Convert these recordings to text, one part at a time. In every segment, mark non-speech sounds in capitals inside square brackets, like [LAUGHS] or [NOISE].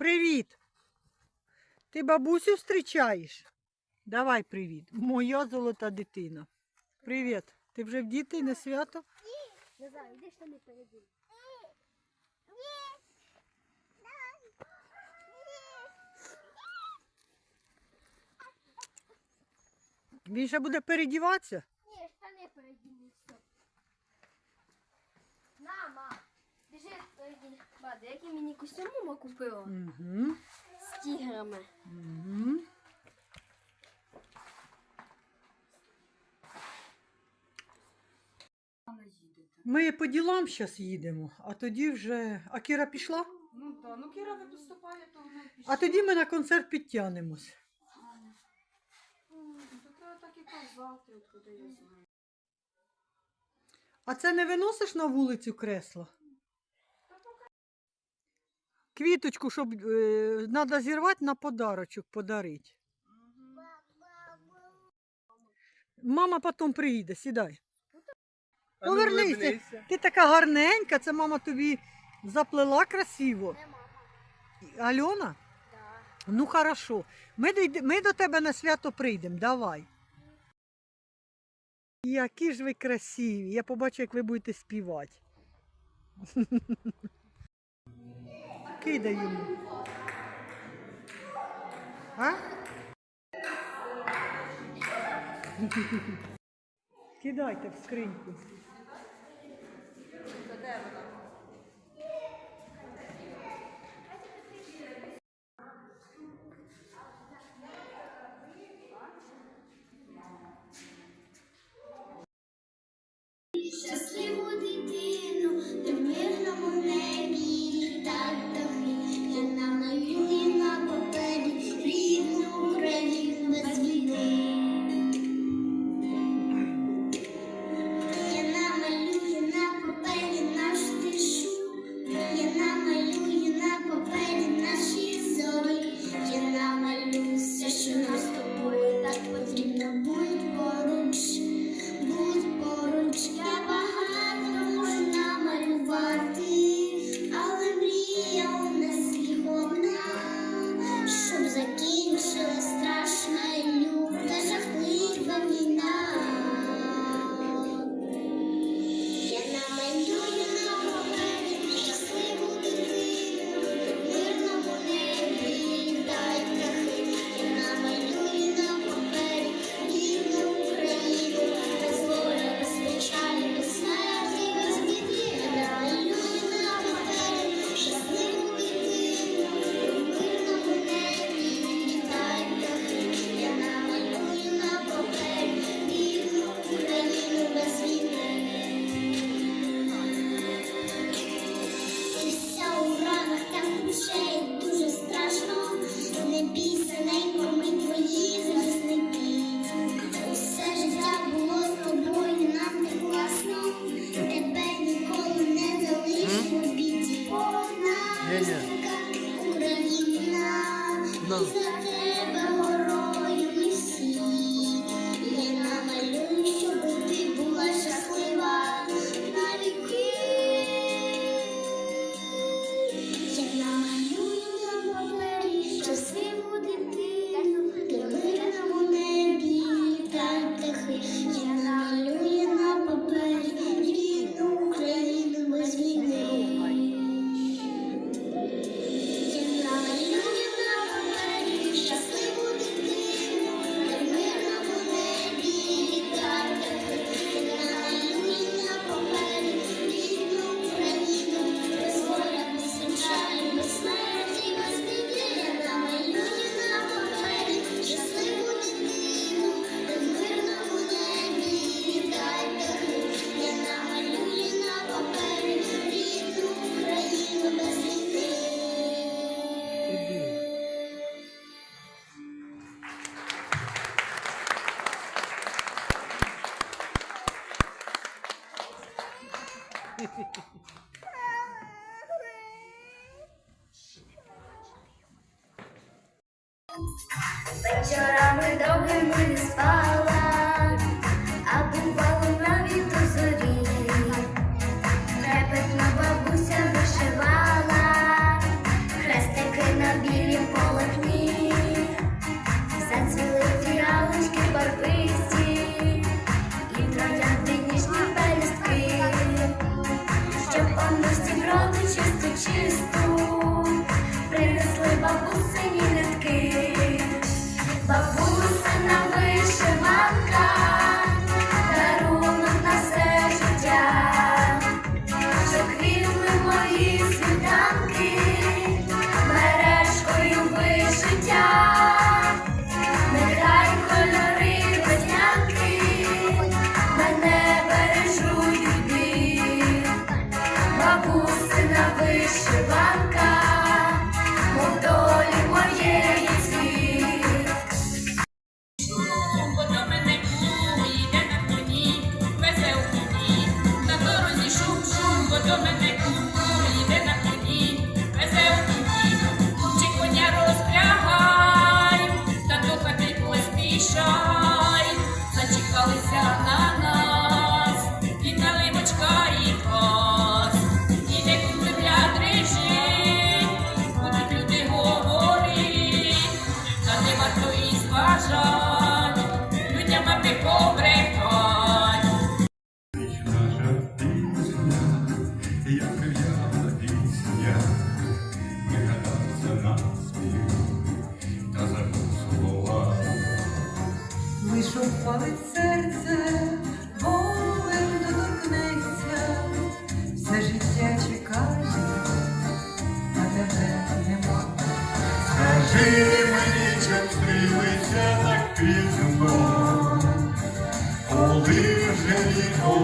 Привіт. Ти бабусю зустрічаєш? Давай привіт. Моя золота дитина. Привіт. Ти вже в діти на свято? Не знаю, іди штани передій. Він ще буде передіватися? Бади, який мені костюм мама купила? Угу. З тіграми. Угу. Ми по ділам зараз їдемо, а тоді вже. А Кіра пішла? Ну так, ну Кіра ви поступає, то вона пішла. А тоді ми на концерт підтягнемось. Треба так і казати, от я знаю. А це не виносиш на вулицю кресло? Квіточку, щоб треба зірвати на подарочок подарити. Мама потім приїде, сідай. Повернися. Ти така гарненька, це мама тобі заплела красиво. Не. Альона? Ну хорошо. Ми, ми до тебе на свято прийдемо, давай. Які ж ви красиві. Я побачу, як ви будете співати. [LAUGHS] Кидай йому. А? [LAUGHS] Кидайте в скриньку. Вечорами довгими не спала, Залишалися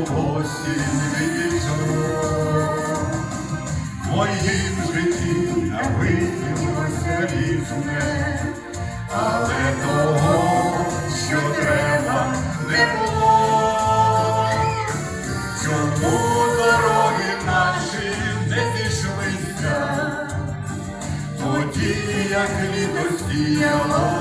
осінь візор, моїм житті навиділо різне, але того, що треба, не було. Чому дороги наші не зійшлися, тоді як літо сіяло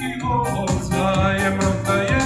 Бог знає.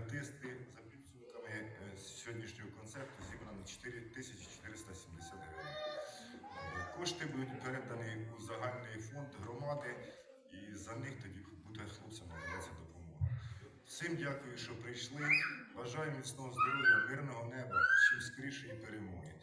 артисти за підсумками е, сьогоднішнього концерту зібрано 4470 гривень. Е, кошти будуть передані у загальний фонд громади, і за них тоді буде хлопцям надаватися допомога. Всім дякую, що прийшли. Бажаю міцного здоров'я, мирного неба, чим скорішої перемоги.